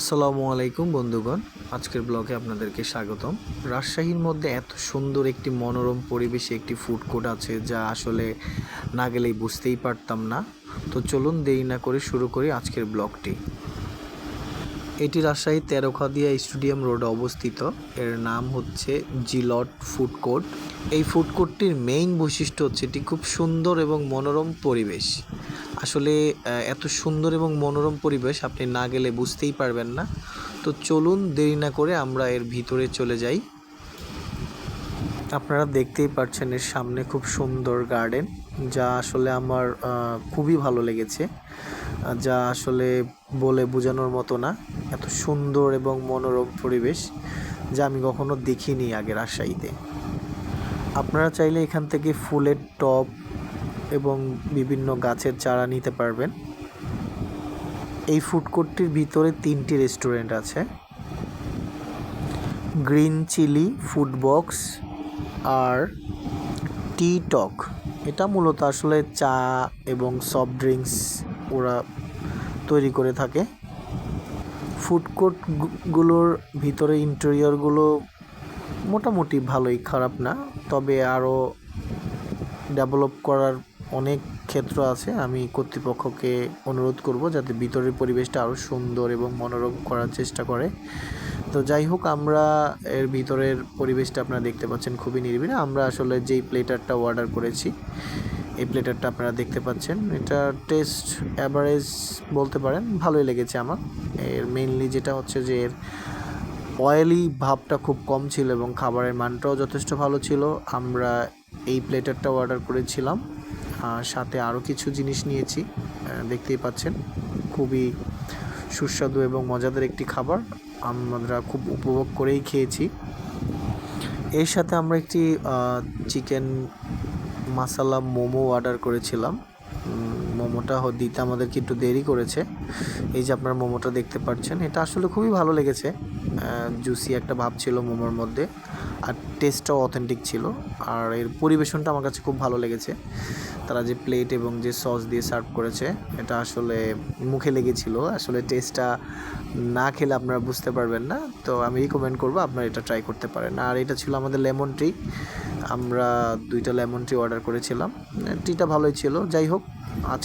আসসালামু আলাইকুম বন্ধুগণ। আজকের ব্লগে আপনাদেরকে স্বাগতম। রাজশাহীর মধ্যে এত সুন্দর একটি মনোরম পরিবেশে একটি ফুড কোর্ট আছে যা আসলে না গেলেই বুঝতেই পারতাম না। তো চলুন দেরি না করে শুরু করি আজকের ব্লগটি। এটি রাজশাহী তেরোখাদিয়া স্টেডিয়াম রোডে অবস্থিত। এর নাম হচ্ছে জিলট ফুড কোর্ট এই ফুড কোর্টটির মেইন বৈশিষ্ট্য হচ্ছে এটি খুব সুন্দর এবং মনোরম পরিবেশ। আসলে এত সুন্দর এবং মনোরম পরিবেশ আপনি না গেলে বুঝতেই পারবেন না। তো চলুন দেরি না করে আমরা এর ভিতরে চলে যাই। আপনারা দেখতেই পাচ্ছেন এর সামনে খুব সুন্দর গার্ডেন, যা আসলে আমার খুবই ভালো লেগেছে। যা আসলে বলে বোঝানোর মতো না। এত সুন্দর এবং মনোরম পরিবেশ, যা আমি কখনো দেখিনি আগে রাজশাহীতে আপনারা চাইলে এখান থেকে ফুলের টব এবং বিভিন্ন গাছের চারা নিতে পারবেন। এই ফুড কোর্টটির ভিতরে তিনটি রেস্টুরেন্ট আছে। গ্রিন চিলি ফুড বক্স আর টি টক এটা মূলত আসলে চা এবং সফট ড্রিঙ্কস ওরা তৈরি করে থাকে। ফুড কোর্টগুলোর ভিতরে ইন্টেরিয়রগুলো মোটামুটি ভালোই খারাপ না, তবে আরও ডেভেলপ করার অনেক ক্ষেত্র আছে। আমি কর্তৃপক্ষকে অনুরোধ করব যাতে ভিতরের পরিবেশটা আরও সুন্দর এবং মনোরম করার চেষ্টা করে। তো যাই হোক, আমরা এর ভিতরের পরিবেশটা আপনারা দেখতে পাচ্ছেন খুবই নিরিবিলি। আমরা আসলে যেই প্লেটারটা অর্ডার করেছি, এই প্লেটারটা আপনারা দেখতে পাচ্ছেন। এটা টেস্ট অ্যাভারেজ বলতে পারেন, ভালোই লেগেছে আমার। এর মেইনলি যেটা হচ্ছে যে এর অয়েলি ভাবটা খুব কম ছিল এবং খাবারের মানটাও যথেষ্ট ভালো ছিল। আমরা এই প্লেটারটা অর্ডার করেছিলাম। সাথে আরও কিছু জিনিস নিয়েছি দেখতেই পাচ্ছেন। খুবই সুস্বাদু এবং মজাদার একটি খাবার। আমরা খুব উপভোগ করেই খেয়েছি। এর সাথে আমরা একটি চিকেন মাসালা মোমো অর্ডার করেছিলাম। মোমোটা দিতে আমাদেরকে একটু দেরি করেছে। এই যে আপনার মোমোটা দেখতে পাচ্ছেন, এটা আসলে খুবই ভালো লেগেছে। জুসি একটা ভাব ছিল মোমোর মধ্যে, আর টেস্টটাও অথেন্টিক ছিল, আর এর পরিবেশনটা আমার কাছে খুব ভালো লেগেছে। তারা যে প্লেট এবং যে সস দিয়ে সার্ভ করেছে, এটা আসলে মুখে লেগেছিল। আসলে টেস্টটা না খেলে আপনারা বুঝতে পারবেন না, তো আমি রিকমেন্ড করব আপনারা এটা ট্রাই করতে পারেন। আর এটা ছিল আমাদের লেমন ট্রি আমরা দুইটা লেমন ট্রি অর্ডার করেছিলাম। টিটা ভালোই ছিল। যাই হোক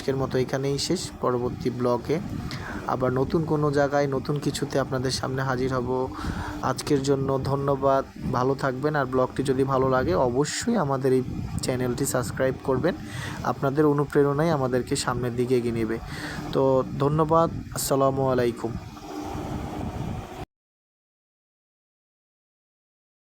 আজকের মতো এখানেই শেষ। পরবর্তী ব্লগে আবার নতুন কোনো জায়গায়, নতুন কিছুতে আপনাদের সামনে হাজির হব। আজকের জন্য ধন্যবাদ। ভালো থাকবেন। আর ব্লগটি যদি ভালো লাগে, অবশ্যই আমাদের এই চ্যানেলটি সাবস্ক্রাইব করবেন। আপনাদের অনুপ্রেরণাই আমাদেরকে সামনের দিকে এগিয়ে নেবে। তো ধন্যবাদ। আসসালামু আলাইকুম।